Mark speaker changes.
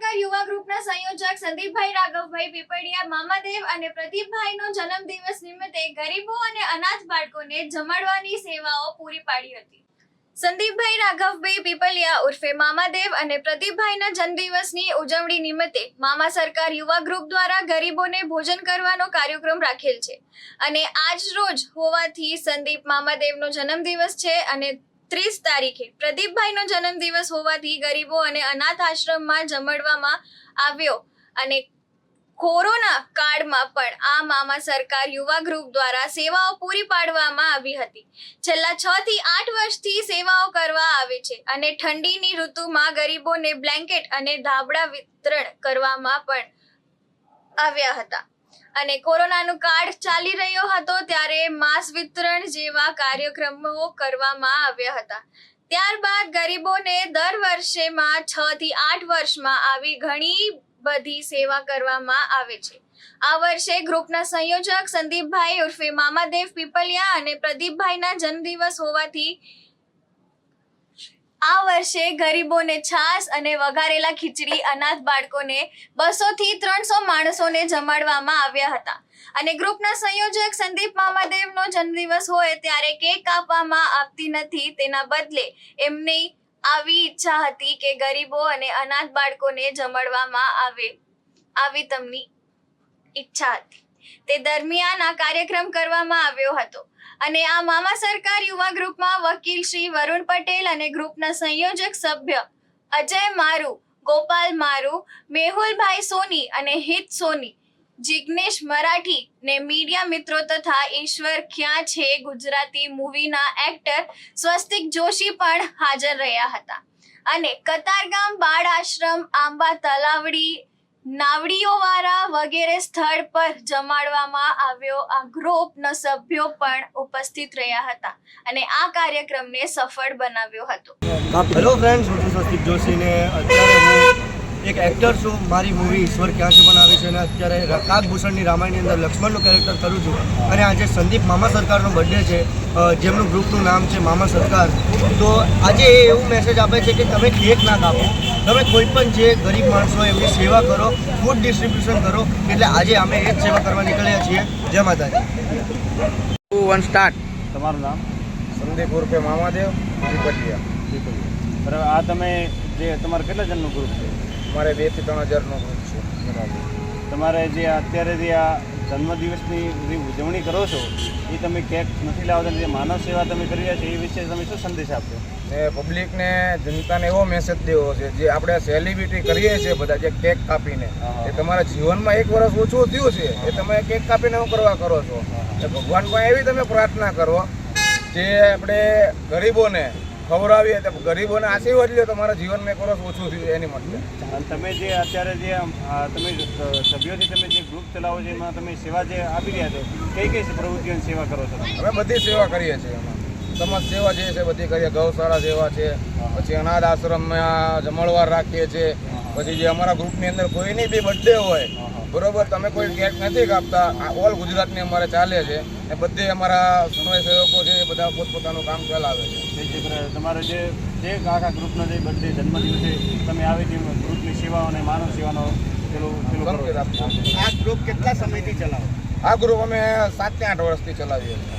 Speaker 1: સરકાર યુવા ગ્રુપના સંયોજક સંદીપભાઈ રાઘવભાઈ પીપળિયા, મામાદેવ અને પ્રદીપભાઈનો જન્મદિવસ નિમિત્તે ગરીબો અને અનાથ બાળકોને જમાડવાની સેવાઓ પૂરી પાડી હતી. સંદીપભાઈ રાઘવભાઈ પીપલિયા ઉર્ફે મામાદેવ અને પ્રદીપભાઈના જન્મદિવસની ઉજવણી નિમિત્તે મામા સરકાર યુવા ગ્રુપ દ્વારા ગરીબોને ભોજન કરવાનો કાર્યક્રમ રાખેલ છે. અને આજ રોજ હોવાથી સંદીપ મામાદેવનો જન્મદિવસ છે અને ત્રીસ તારીખે. પ્રદીપભાઈનો જન્મદિવસ હોવાથી ગરીબો અને અનાથ આશ્રમમાં જમડવામાં આવ્યો. અને કોરોના કાળમાં પણ આ મામા સરકાર યુવા ગ્રુપ દ્વારા સેવાઓ પૂરી પાડવામાં આવી હતી. છેલ્લા છ થી આઠ વર્ષથી સેવાઓ કરવા આવે છે અને ઠંડીની ઋતુમાં ગરીબોને બ્લેન્કેટ અને ધાબળા વિતરણ કરવામાં પણ આવ્યા હતા. અને કોરોનાનો કાળ ચાલી રહ્યો હતો ત્યારે માસ વિતરણ જેવા કાર્યક્રમો કરવામાં આવ્યા હતા. ત્યારબાદ ગરીબોને દર વર્ષેમાં છ થી આઠ વર્ષમાં આવી ઘણી બધી સેવા કરવામાં આવે છે. આ વર્ષે ગ્રુપના સંયોજક સંદીપભાઈ ઉર્ફે મામાદેવ પીપલિયા અને પ્રદીપભાઈના જન્મદિવસ હોવાથી આ વર્ષે ગરીબોને છાસ અને વઘારેલા ખીચડી અનાથ બાળકોને બસો થી ત્રણસો માણસોને જમાડવામાં આવ્યા હતા. અને ગ્રુપના સંયોજક સંદીપ મામાદેવનો જન્મદિવસ હોય ત્યારે કેક કાપવામાં આવતી નથી તેના બદલે એમની આવી ઈચ્છા હતી કે ગરીબો અને અનાથ બાળકોને જમાડવામાં આવે આવી તેમની ઈચ્છા હતી. તે દરમિયાન આ કાર્યક્રમ કરવામાં આવ્યો હતો. અને આ મામા સરકાર યુવા ગ્રુપમાં વકીલ શ્રી વરુણ પટેલ અને ગ્રુપના સંયોજક સભ્ય અજય મારુ, ગોપાલ મારુ, મેહુલભાઈ સોની અને હિત સોની, જિગ્નેશ મરાઠી ને મીડિયા મિત્રો તથા ઈશ્વર ક્યાં છે ગુજરાતી મૂવીના એક્ટર સ્વસ્તિક જોશી પણ હાજર રહ્યા હતા. અને કતારગામ બાળ આશ્રમ આંબા તલાવડી નાવડીઓવાળા વગેરે સ્થળ પર જમાડવામાં આવ્યો આ ગ્રુપના સભ્યો પણ ઉપસ્થિત રહ્યા હતા અને આ કાર્યક્રમને સફળ બનાવ્યો હતો.
Speaker 2: હેલો ફ્રેન્ડ્સ હું છું સ્વસ્તિક જોશી ને અત્યારે હું એક એક્ટર છું મારી મૂવી ઈશ્વર ક્યાં છે બનાવી છે અને અત્યારે કાગભૂષણની રામાયણની અંદર લક્ષ્મણનું કેરેક્ટર કરું છું. અને આજે સંદીપ મામા સરકારનો બર્થડે છે જેમનું ગ્રુપનું નામ છે મામા સરકાર. તો આજે એ એવું મેસેજ આપે છે કે તમે કેક ના કાપો. તમે કોઈ પણ જે ગરીબ માણસો હોય એમની સેવા કરો ફૂડ ડિસ્ટ્રીબ્યુશન કરો એટલે આજે અમે એ જ સેવા કરવા નીકળ્યા છીએ. જય માતાજી.
Speaker 3: ટુ વન સ્ટાર્ટ
Speaker 4: તમારું નામ?
Speaker 3: સંદીપ ઉર્ફે મામાદેવ પીપલિયા
Speaker 4: બરાબર. આ તમે જે તમારે કેટલા જણનું ગ્રુપ છે?
Speaker 3: અમારે બેથી ત્રણ હજારનો ગ્રુપ છે.
Speaker 4: બરાબર. તમારે જે અત્યારે જે આ જન્મદિવસની જે ઉજવણી કરો છો એ તમે કેક નથી લાવતા? જે માનવ સેવા તમે કરી રહ્યા છો એ વિશે તમે શું સંદેશ આપશો?
Speaker 3: એ પબ્લિકને જનતાને એવો મેસેજ દેવો છે જે આપણે સેલિબ્રિટી કરીએ છીએ બધા જે કેક કાપીને. એ તમારા જીવનમાં એક વર્ષ ઓછું થયું છે એ તમે કેક કાપીને હું કરવા કરો છો? ભગવાન પાસે એવી તમે પ્રાર્થના કરો જે આપણે ગરીબોને ખવડાવીએ તો ગરીબોને આશીર્વાદ લ્યો તમારા જીવનમાં એક વર્ષ ઓછું થયું એની માટે.
Speaker 4: તમે જે અત્યારે જે તમે સભ્યોથી તમે જે ગ્રુપ ચલાવો છો એમાં તમે સેવા જે આપી રહ્યા છો કઈ કઈ પ્રવૃત્તિઓની સેવા કરો છો
Speaker 3: અમે બધી સેવા કરીએ છીએ એમાં. સમાજ સેવા જે છે બધી કરીએ. ગૌશાળા સેવા છે પછી અનાથ આશ્રમમાં જમણવાર રાખીએ છીએ. પછી જે અમારા ગ્રુપની અંદર કોઈની બી બર્થડે હોય બરોબર તમે કોઈ કેક નથી કાપતા આ ઓલ ગુજરાતની અમારે ચાલે છે. ને બધે અમારા સ્વયંસેવકો છે એ બધા પોતપોતાનું કામ ચલાવે છે.
Speaker 4: તમારો જે જે આખા ગ્રુપનો જે બર્થડે જન્મદિવસે તમે આવી રીતે ગ્રુપની સેવાઓ અને માનવ સેવાનો પેલું પેલું કરો.
Speaker 2: આ ગ્રુપ કેટલા સમયથી ચલાવો?
Speaker 3: આ ગ્રુપ અમે સાતથી આઠ વર્ષથી ચલાવીએ છીએ.